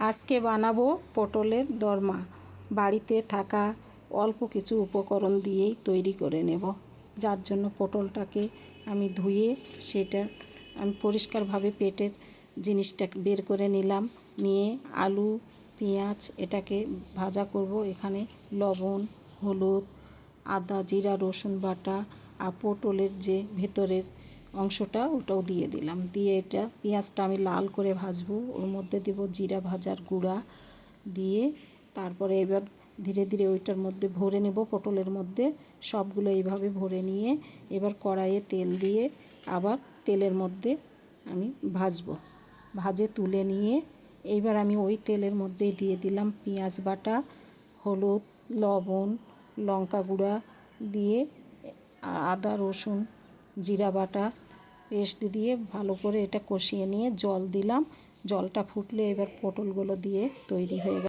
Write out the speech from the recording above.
আজকে বানাবো পটলের দরমা। বাড়িতে থাকা অল্প কিছু উপকরণ দিয়েই তৈরি করে নেব। যার জন্য পটলটাকে আমি ধুয়ে সেটা আমি পরিষ্কারভাবে পেটের জিনিসটা বের করে নিলাম। নিয়ে আলু, পেঁয়াজ এটাকে ভাজা করব। এখানে লবণ, হলুদ, আদা, জিরা, রসুন বাটা আর পটলের যে ভেতরের অংশটা ওটাও দিয়ে দিলাম। দিয়ে এটা পেঁয়াজটা আমি লাল করে ভাজবো। ওর মধ্যে দেবো জিরা ভাজার গুঁড়া দিয়ে তারপরে এবার ধীরে ধীরে ওইটার মধ্যে ভরে নেব পটলের মধ্যে। সবগুলো এইভাবে ভরে নিয়ে এবার কড়াইয়ে তেল দিয়ে আবার তেলের মধ্যে আমি ভাজবো। ভাজে তুলে নিয়ে এইবার আমি ওই তেলের মধ্যেই দিয়ে দিলাম পেঁয়াজ বাটা, হলুদ, লবণ, লঙ্কা গুঁড়া দিয়ে আদা, রসুন, জিরা বাটা পেস্ট দিয়ে ভালো করে এটা কষিয়ে নিয়ে জল দিলাম। জলটা ফুটলে এবার পটলগুলো দিয়ে তৈরি হয়ে গেল।